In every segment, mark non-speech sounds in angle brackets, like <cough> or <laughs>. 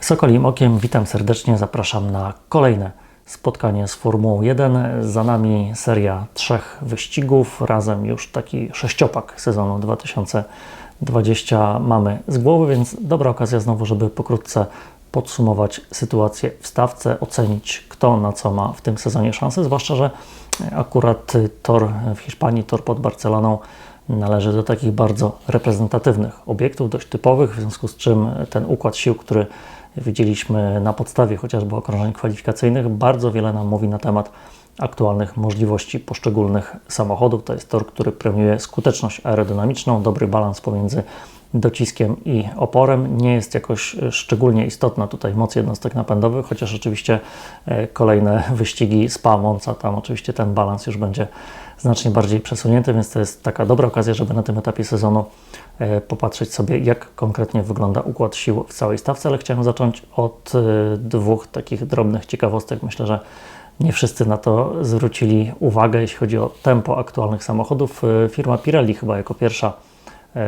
Sokolim Okiem, witam serdecznie, zapraszam na kolejne spotkanie z Formułą 1. Za nami seria trzech wyścigów, razem już taki sześciopak sezonu 2020 mamy z głowy, więc dobra okazja znowu, żeby pokrótce podsumować sytuację w stawce, ocenić kto na co ma w tym sezonie szansę, zwłaszcza, że akurat tor w Hiszpanii, tor pod Barceloną należy do takich bardzo reprezentatywnych obiektów, dość typowych, w związku z czym ten układ sił, który widzieliśmy na podstawie chociażby okrążeń kwalifikacyjnych, bardzo wiele nam mówi na temat aktualnych możliwości poszczególnych samochodów. To jest tor, który premiuje skuteczność aerodynamiczną, dobry balans pomiędzy dociskiem i oporem. Nie jest jakoś szczególnie istotna tutaj moc jednostek napędowych, chociaż oczywiście e, kolejne <laughs> wyścigi Spa, Monza, tam oczywiście ten balans już będzie znacznie bardziej przesunięty, więc to jest taka dobra okazja, żeby na tym etapie sezonu e, popatrzeć sobie, jak konkretnie wygląda układ sił w całej stawce, ale chciałem zacząć od e, dwóch takich drobnych ciekawostek. Myślę, że nie wszyscy na to zwrócili uwagę, jeśli chodzi o tempo aktualnych samochodów. Firma Pirelli chyba jako pierwsza E,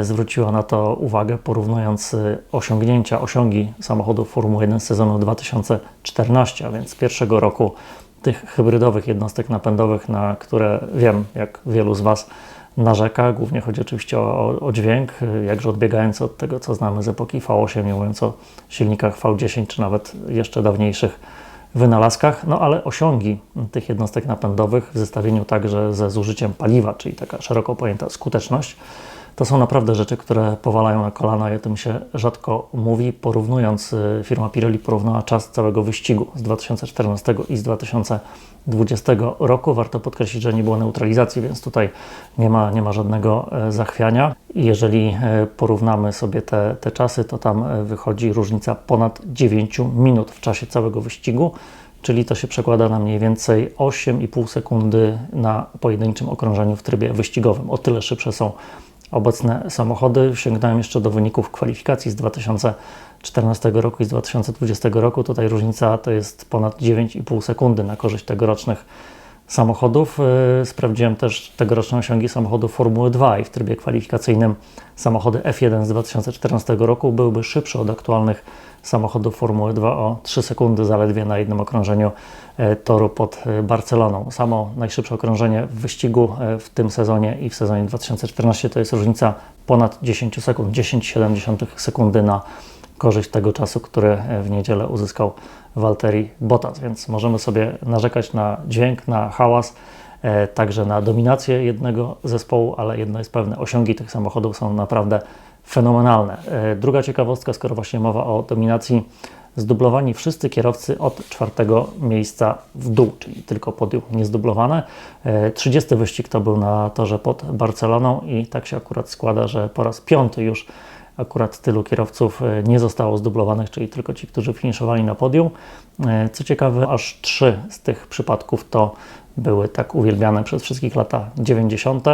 zwróciła na to uwagę, porównując e, osiągnięcia, osiągi samochodów Formuły 1 z sezonu 2014, a więc pierwszego roku tych hybrydowych jednostek napędowych, na które wiem, jak wielu z Was narzeka. Głównie chodzi oczywiście o, o, dźwięk, e, jakże odbiegający od tego, co znamy z epoki V8, nie mówiąc o silnikach V10 czy nawet jeszcze dawniejszych wynalazkach, no ale osiągi tych jednostek napędowych w zestawieniu także ze zużyciem paliwa, czyli taka szeroko pojęta skuteczność, to są naprawdę rzeczy, które powalają na kolana i o tym się rzadko mówi. Porównując, y, firma Pirelli porównała czas całego wyścigu z 2014 i z 2020 roku. Warto podkreślić, że nie było neutralizacji, więc tutaj nie ma, nie ma żadnego e, zachwiania. Jeżeli e, porównamy sobie te, te czasy, to tam e, wychodzi różnica ponad 9 minut w czasie całego wyścigu czyli to się przekłada na mniej więcej 8,5 sekundy na pojedynczym okrążeniu w trybie wyścigowym. O tyle szybsze są obecne samochody. Sięgnąłem jeszcze do wyników kwalifikacji z 2014 roku i z 2020 roku. Tutaj różnica to jest ponad 9,5 sekundy na korzyść tegorocznych samochodów. Y, sprawdziłem też tegoroczne osiągi samochodów Formuły 2 i w trybie kwalifikacyjnym samochody F1 z 2014 roku byłyby szybsze od aktualnych samochodów Formuły 2 o 3 sekundy zaledwie na jednym okrążeniu e, toru pod e, Barceloną. Samo najszybsze okrążenie w wyścigu w tym sezonie i w sezonie 2014 to jest różnica ponad 10 sekund, 10,7 sekundy na korzyść tego czasu, który w niedzielę uzyskał Valtteri Bottas, więc możemy sobie narzekać na dźwięk, na hałas, także na dominację jednego zespołu, ale jedno jest pewne, osiągi tych samochodów są naprawdę fenomenalne. E, druga ciekawostka, skoro właśnie mowa o dominacji, zdublowani wszyscy kierowcy od czwartego miejsca w dół, czyli tylko podium niezdublowane. 30 e, wyścig to był na torze pod Barceloną i tak się akurat składa, że po raz piąty już akurat tylu kierowców e, nie zostało zdublowanych, czyli tylko ci, którzy finiszowali na podium. Co ciekawe, aż trzy z tych przypadków to były tak uwielbiane przez wszystkich lata 90.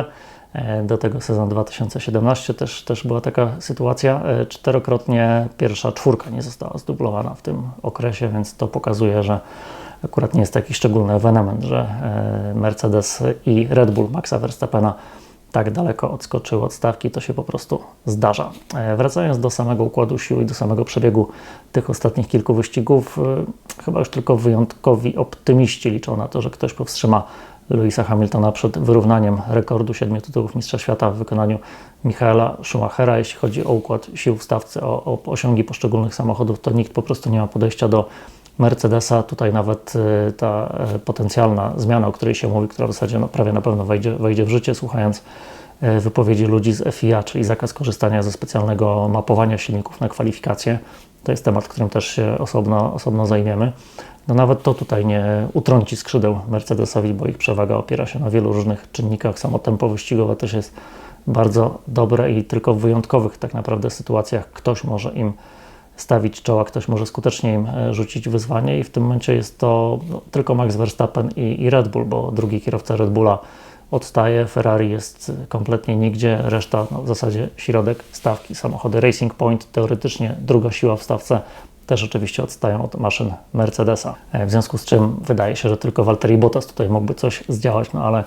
E, do tego sezon 2017 też, też była taka sytuacja. E, czterokrotnie pierwsza czwórka nie została zdublowana w tym okresie, więc to pokazuje, że akurat nie jest taki szczególny ewenement, że e, Mercedes i Red Bull Maxa Verstappena tak daleko odskoczyły od stawki, to się po prostu zdarza. Wracając do samego układu sił i do samego przebiegu tych ostatnich kilku wyścigów, chyba już tylko wyjątkowi optymiści liczą na to, że ktoś powstrzyma Louisa Hamiltona przed wyrównaniem rekordu siedmiu tytułów Mistrza Świata w wykonaniu Michaela Schumachera. Jeśli chodzi o układ sił w stawce, o, o osiągi poszczególnych samochodów, to nikt po prostu nie ma podejścia do Mercedesa. Tutaj nawet y, ta y, potencjalna zmiana, o której się mówi, która w zasadzie no, prawie na pewno wejdzie, wejdzie w życie, słuchając y, wypowiedzi ludzi z FIA, czyli zakaz korzystania ze specjalnego mapowania silników na kwalifikacje. To jest temat, którym też się osobno, osobno zajmiemy no nawet to tutaj nie utrąci skrzydeł Mercedesowi, bo ich przewaga opiera się na wielu różnych czynnikach. Samo tempo wyścigowe też jest bardzo dobre i tylko w wyjątkowych tak naprawdę sytuacjach ktoś może im stawić czoła, ktoś może skutecznie im e, rzucić wyzwanie i w tym momencie jest to no, tylko Max Verstappen i, i Red Bull, bo drugi kierowca Red Bulla odstaje, Ferrari jest kompletnie nigdzie, reszta no, w zasadzie środek stawki, samochody Racing Point, teoretycznie druga siła w stawce też oczywiście odstają od maszyn Mercedesa. E, w związku z czym wydaje się, że tylko Valtteri Bottas tutaj mógłby coś zdziałać, no ale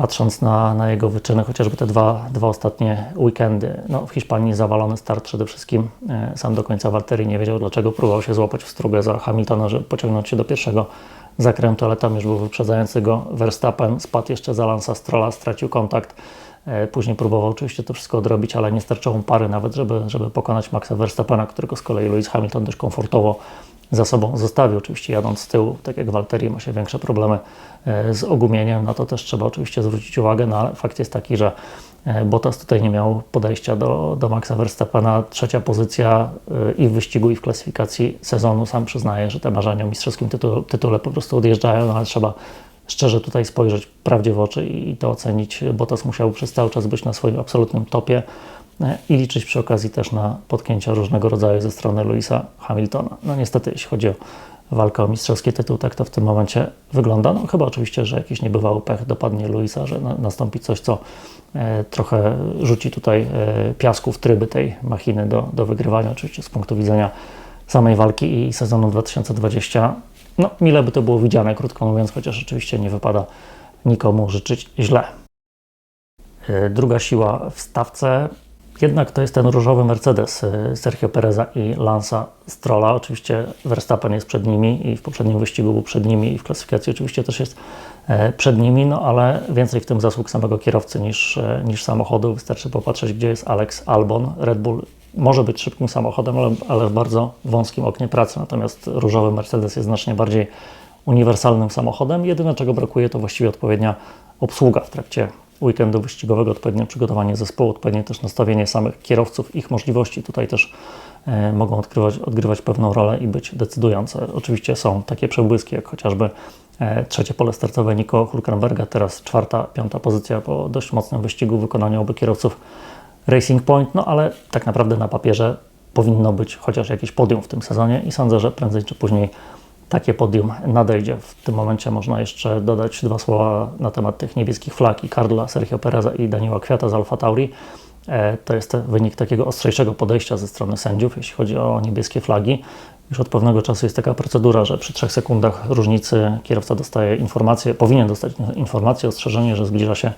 patrząc na, na jego wyczyny, chociażby te dwa, dwa ostatnie weekendy. No, w Hiszpanii zawalony start przede wszystkim. E, sam do końca Walteri nie wiedział, dlaczego próbował się złapać w strugę za Hamiltona, żeby pociągnąć się do pierwszego zakrętu, ale tam już był wyprzedzający go Verstappen, spadł jeszcze za Lansa Strolla, stracił kontakt. E, później próbował oczywiście to wszystko odrobić, ale nie starczyło mu pary nawet, żeby, żeby pokonać Maxa Verstappena, którego z kolei Lewis Hamilton dość komfortowo za sobą zostawił. Oczywiście jadąc z tyłu, tak jak Walteri ma się większe problemy e, z ogumieniem, no to też trzeba oczywiście zwrócić uwagę, no ale fakt jest taki, że e, Bottas tutaj nie miał podejścia do, do Maxa Verstappena. Trzecia pozycja e, i w wyścigu, i w klasyfikacji sezonu. Sam przyznaje, że te marzenia o mistrzowskim tytule, tytule po prostu odjeżdżają, no ale trzeba szczerze tutaj spojrzeć prawdzie w oczy i to ocenić. Bottas musiał przez cały czas być na swoim absolutnym topie i liczyć przy okazji też na potknięcia różnego rodzaju ze strony Louisa Hamiltona. No niestety, jeśli chodzi o walkę o mistrzowski tytuł, tak to w tym momencie wygląda. No chyba oczywiście, że jakiś niebywały pech dopadnie Louisa, że na, nastąpi coś, co e, trochę rzuci tutaj e, piasku w tryby tej machiny do, do wygrywania, oczywiście z punktu widzenia samej walki i sezonu 2020. No mile by to było widziane, krótko mówiąc, chociaż oczywiście nie wypada nikomu życzyć źle. E, druga siła w stawce jednak to jest ten różowy Mercedes y, Sergio Pereza i Lansa Strolla. Oczywiście Verstappen jest przed nimi i w poprzednim wyścigu był przed nimi i w klasyfikacji oczywiście też jest e, przed nimi, no ale więcej w tym zasług samego kierowcy niż, e, niż samochodu. Wystarczy popatrzeć, gdzie jest Alex Albon. Red Bull może być szybkim samochodem, ale, ale w bardzo wąskim oknie pracy, natomiast różowy Mercedes jest znacznie bardziej uniwersalnym samochodem. Jedyne, czego brakuje, to właściwie odpowiednia obsługa w trakcie weekendu wyścigowego, odpowiednie przygotowanie zespołu, odpowiednie też nastawienie samych kierowców, ich możliwości tutaj też e, mogą odgrywać, odgrywać pewną rolę i być decydujące. Oczywiście są takie przebłyski, jak chociażby e, trzecie pole startowe Nico Hulkenberga, teraz czwarta, piąta pozycja po dość mocnym wyścigu w wykonaniu obu kierowców Racing Point, no ale tak naprawdę na papierze powinno być chociaż jakieś podium w tym sezonie i sądzę, że prędzej czy później takie podium nadejdzie. W tym momencie można jeszcze dodać dwa słowa na temat tych niebieskich flag i Karla, Sergio Pereza i Daniela Kwiata z Alfa Tauri. E, to jest wynik takiego ostrzejszego podejścia ze strony sędziów, jeśli chodzi o niebieskie flagi. Już od pewnego czasu jest taka procedura, że przy trzech sekundach różnicy kierowca dostaje informację, powinien dostać informację, ostrzeżenie, że zbliża się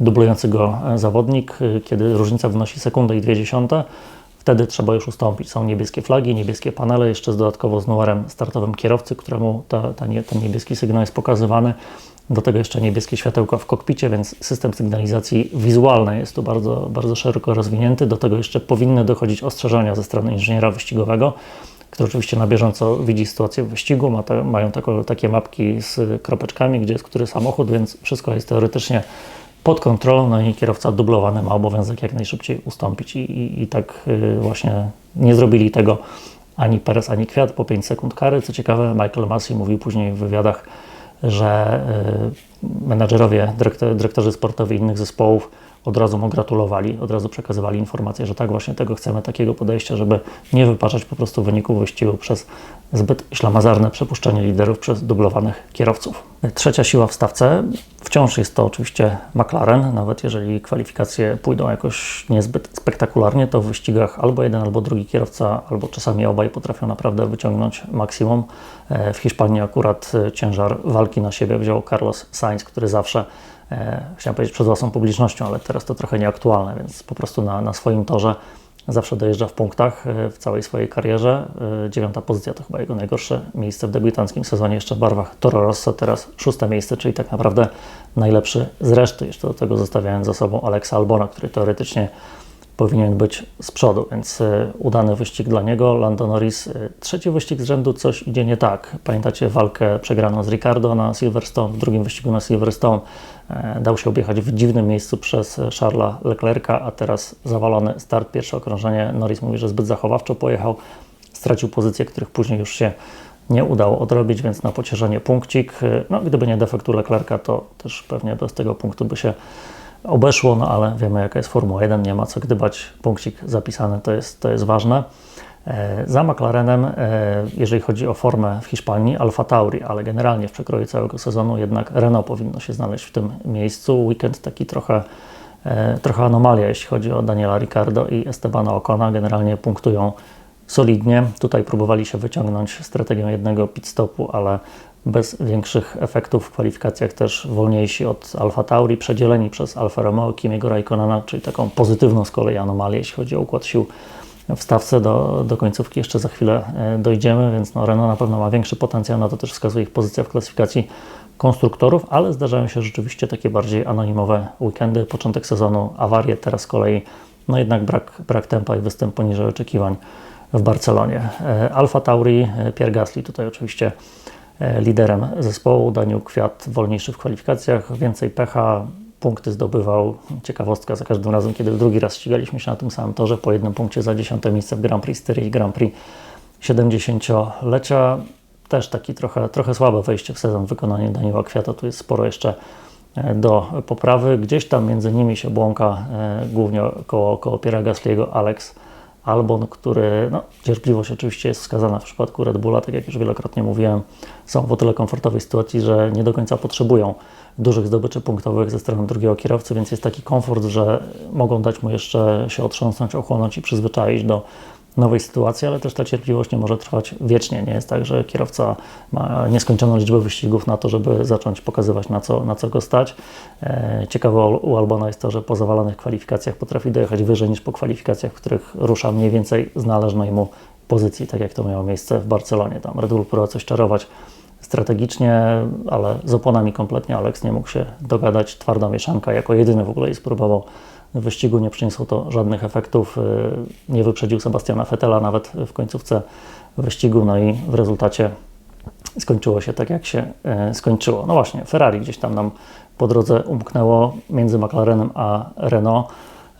dublujący go zawodnik. Kiedy różnica wynosi sekundę i dwie dziesiąte, Wtedy trzeba już ustąpić. Są niebieskie flagi, niebieskie panele, jeszcze z dodatkowo z numerem startowym kierowcy, któremu ta, ta nie, ten niebieski sygnał jest pokazywany. Do tego jeszcze niebieskie światełka w kokpicie, więc system sygnalizacji wizualnej jest tu bardzo, bardzo szeroko rozwinięty. Do tego jeszcze powinny dochodzić ostrzeżenia ze strony inżyniera wyścigowego, który oczywiście na bieżąco widzi sytuację w wyścigu. Ma te, mają tako, takie mapki z kropeczkami, gdzie jest który samochód, więc wszystko jest teoretycznie pod kontrolą, no i kierowca dublowany ma obowiązek jak najszybciej ustąpić i, i, i tak y, właśnie nie zrobili tego ani Perez, ani Kwiat po 5 sekund kary. Co ciekawe, Michael Massey mówił później w wywiadach, że y, menadżerowie, dyrektorzy sportowi innych zespołów od razu mu gratulowali, od razu przekazywali informację, że tak właśnie tego chcemy, takiego podejścia, żeby nie wypaczać po prostu wyników wyścigu przez zbyt ślamazarne przepuszczenie liderów przez dublowanych kierowców. Trzecia siła w stawce wciąż jest to oczywiście McLaren, nawet jeżeli kwalifikacje pójdą jakoś niezbyt spektakularnie, to w wyścigach albo jeden, albo drugi kierowca, albo czasami obaj potrafią naprawdę wyciągnąć maksimum. E, w Hiszpanii akurat e, ciężar walki na siebie wziął Carlos Sainz, który zawsze chciałem powiedzieć przed własną publicznością, ale teraz to trochę nieaktualne, więc po prostu na, na swoim torze zawsze dojeżdża w punktach e, w całej swojej karierze. E, dziewiąta pozycja to chyba jego najgorsze miejsce w debiutanckim sezonie, jeszcze w barwach Toro Rosso, teraz szóste miejsce, czyli tak naprawdę najlepszy z reszty, jeszcze do tego zostawiając za sobą Alexa Albona, który teoretycznie powinien być z przodu, więc e, udany wyścig dla niego. Lando Norris, trzeci wyścig z rzędu, coś idzie nie tak. Pamiętacie walkę przegraną z Ricardo na Silverstone, w drugim wyścigu na Silverstone E, dał się objechać w dziwnym miejscu przez Charlesa Leclerca, a teraz zawalony start, pierwsze okrążenie. Norris mówi, że zbyt zachowawczo pojechał, stracił pozycje, których później już się nie udało odrobić, więc na pocieszenie punkcik. E, no, gdyby nie defektu Leclerca, to też pewnie bez tego punktu by się obeszło, no ale wiemy jaka jest Formuła 1, nie ma co gdybać, punkcik zapisany to jest, to jest ważne. E, za McLarenem, e, jeżeli chodzi o formę w Hiszpanii, Alfa Tauri, ale generalnie w przekroju całego sezonu jednak Renault powinno się znaleźć w tym miejscu. Weekend taki trochę, e, trochę anomalia, jeśli chodzi o Daniela Ricardo i Estebana Ocona. Generalnie punktują solidnie. Tutaj próbowali się wyciągnąć strategią jednego pit stopu, ale bez większych efektów w kwalifikacjach też wolniejsi od Alfa Tauri, przedzieleni przez Alfa Romeo, Kimiego Raikkonena, czyli taką pozytywną z kolei anomalię, jeśli chodzi o układ sił w stawce do, do końcówki jeszcze za chwilę e, dojdziemy, więc no Renault na pewno ma większy potencjał, na to też wskazuje ich pozycja w klasyfikacji konstruktorów, ale zdarzają się rzeczywiście takie bardziej anonimowe weekendy, początek sezonu, awarie, teraz z kolei no jednak brak, brak tempa i występ poniżej oczekiwań w Barcelonie. E, Alfa Tauri, e, Pierre Gasly tutaj oczywiście liderem zespołu, Daniel Kwiat wolniejszy w kwalifikacjach, więcej pecha, punkty zdobywał. Ciekawostka za każdym razem, kiedy drugi raz ścigaliśmy się na tym samym torze, po jednym punkcie za dziesiąte miejsce w Grand Prix Styrii Grand Prix 70-lecia. Też taki trochę, trochę słabe wejście w sezon wykonanie Daniela Kwiata. Tu jest sporo jeszcze e, do poprawy. Gdzieś tam między nimi się błąka, e, głównie koło, koło Piera Gasly'ego, Alex Albon, który, no, cierpliwość oczywiście jest wskazana w przypadku Red Bulla, tak jak już wielokrotnie mówiłem, są w o tyle komfortowej sytuacji, że nie do końca potrzebują dużych zdobyczy punktowych ze strony drugiego kierowcy, więc jest taki komfort, że mogą dać mu jeszcze się otrząsnąć, ochłonąć i przyzwyczaić do nowej sytuacji, ale też ta cierpliwość nie może trwać wiecznie. Nie jest tak, że kierowca ma nieskończoną liczbę wyścigów na to, żeby zacząć pokazywać, na co, na co go stać. E, ciekawe u Albona jest to, że po zawalonych kwalifikacjach potrafi dojechać wyżej niż po kwalifikacjach, w których rusza mniej więcej z należnej mu pozycji, tak jak to miało miejsce w Barcelonie. Tam Red Bull próbował coś czarować strategicznie, ale z oponami kompletnie Alex nie mógł się dogadać. Twarda mieszanka jako jedyny w ogóle i spróbował wyścigu, nie przyniosło to żadnych efektów. Y, nie wyprzedził Sebastiana Fetela nawet w końcówce wyścigu, no i w rezultacie skończyło się tak, jak się y, skończyło. No właśnie, Ferrari gdzieś tam nam po drodze umknęło między McLarenem a Renault.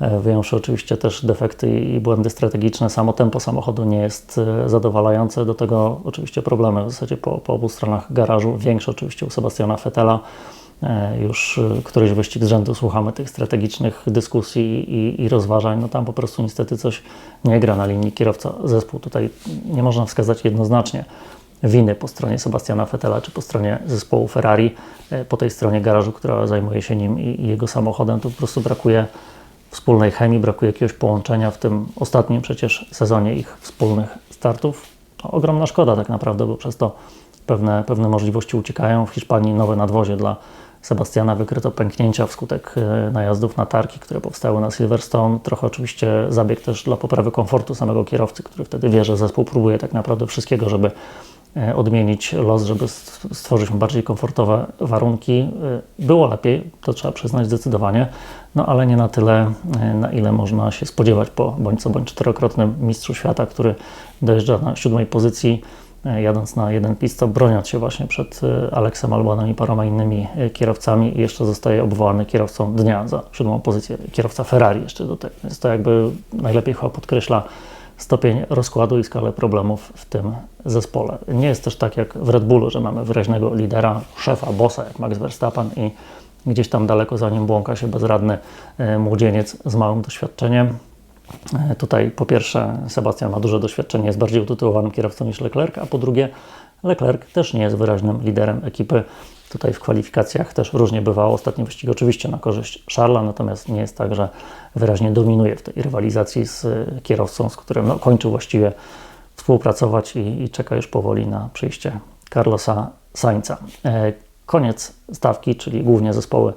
E, wyjąwszy oczywiście też defekty i błędy strategiczne, samo tempo samochodu nie jest e, zadowalające. Do tego oczywiście problemy w zasadzie po, po obu stronach garażu. Większe oczywiście u Sebastiana Fetela. E, już któryś wyścig z rzędu słuchamy tych strategicznych dyskusji i, i, rozważań. No tam po prostu niestety coś nie gra na linii kierowca zespół. Tutaj nie można wskazać jednoznacznie winy po stronie Sebastiana Fetela czy po stronie zespołu Ferrari. Po tej stronie garażu, która zajmuje się nim i, i jego samochodem, to po prostu brakuje wspólnej chemii, brakuje jakiegoś połączenia w tym ostatnim przecież sezonie ich wspólnych startów. No, ogromna szkoda tak naprawdę, bo przez to pewne, pewne możliwości uciekają. W Hiszpanii nowe nadwozie dla Sebastiana wykryto pęknięcia wskutek e, najazdów na tarki, które powstały na Silverstone. Trochę oczywiście zabieg też dla poprawy komfortu samego kierowcy, który wtedy wie, że zespół próbuje tak naprawdę wszystkiego, żeby E, odmienić los, żeby stworzyć bardziej komfortowe warunki. E, było lepiej, to trzeba przyznać zdecydowanie, no ale nie na tyle, na ile można się spodziewać po bądź co bądź czterokrotnym mistrzu świata, który dojeżdża na siódmej pozycji, jadąc na jeden pit broniąc się właśnie przed Aleksem Albanem i paroma innymi kierowcami i jeszcze zostaje obwołany kierowcą dnia za siódmą pozycję, kierowca Ferrari jeszcze do tego. Więc to jakby najlepiej chyba podkreśla stopień rozkładu i skalę problemów w tym zespole. Nie jest też tak jak w Red Bullu, że mamy wyraźnego lidera, szefa, bossa jak Max Verstappen i gdzieś tam daleko za nim błąka się bezradny e, młodzieniec z małym doświadczeniem. E, tutaj po pierwsze Sebastian ma duże doświadczenie, jest bardziej utytułowanym kierowcą niż Leclerc, a po drugie Leclerc też nie jest wyraźnym liderem ekipy. Tutaj w kwalifikacjach też różnie bywało. Ostatni wyścig oczywiście na korzyść Charlesa, natomiast nie jest tak, że wyraźnie dominuje w tej rywalizacji z kierowcą, z którym no, kończył właściwie współpracować i, i czeka już powoli na przyjście Carlosa Sainza. E, koniec stawki, czyli głównie zespoły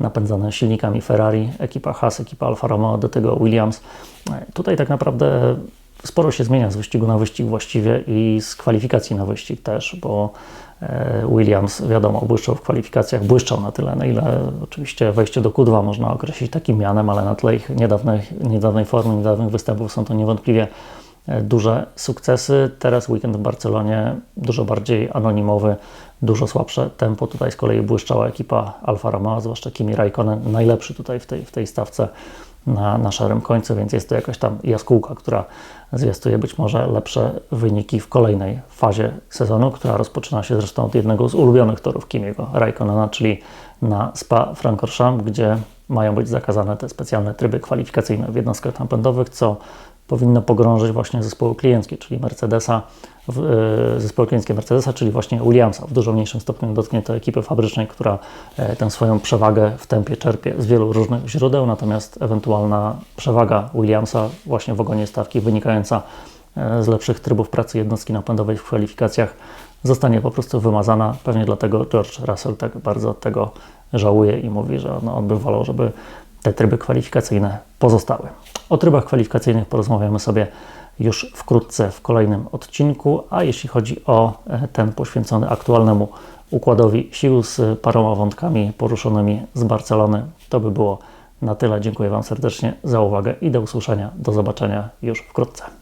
napędzane silnikami Ferrari, ekipa Haas, ekipa Alfa Romeo, do tego Williams. Tutaj tak naprawdę sporo się zmienia z wyścigu na wyścig właściwie i z kwalifikacji na wyścig też, bo e, Williams, wiadomo, błyszczał w kwalifikacjach, błyszczał na tyle, na ile oczywiście wejście do Q2 można określić takim mianem, ale na tle ich niedawnej, niedawnej formy, niedawnych występów są to niewątpliwie duże sukcesy. Teraz weekend w Barcelonie dużo bardziej anonimowy, dużo słabsze tempo. Tutaj z kolei błyszczała ekipa Alfa Romeo, zwłaszcza Kimi Raikkonen, najlepszy tutaj w tej, w tej stawce na, na szarym końcu, więc jest to jakaś tam jaskółka, która zwiastuje być może lepsze wyniki w kolejnej fazie sezonu, która rozpoczyna się zresztą od jednego z ulubionych torów Kimiego Raikkonena, czyli na Spa-Francorchamps, gdzie mają być zakazane te specjalne tryby kwalifikacyjne w jednostkach napędowych, co powinno pogrążyć właśnie zespoły klienckie, czyli Mercedesa, e, zespoły klienckie Mercedesa, czyli właśnie Williamsa. W dużo mniejszym stopniu dotknie to ekipy fabrycznej, która e, tę swoją przewagę w tempie czerpie z wielu różnych źródeł, natomiast ewentualna przewaga Williamsa właśnie w ogonie stawki wynikająca e, z lepszych trybów pracy jednostki napędowej w kwalifikacjach zostanie po prostu wymazana. Pewnie dlatego George Russell tak bardzo tego żałuje i mówi, że no, on by wolał, żeby te tryby kwalifikacyjne pozostały. O trybach kwalifikacyjnych porozmawiamy sobie już wkrótce w kolejnym odcinku, a jeśli chodzi o e, ten poświęcony aktualnemu układowi sił z paroma wątkami poruszonymi z Barcelony, to by było na tyle. Dziękuję Wam serdecznie za uwagę i do usłyszenia, do zobaczenia już wkrótce.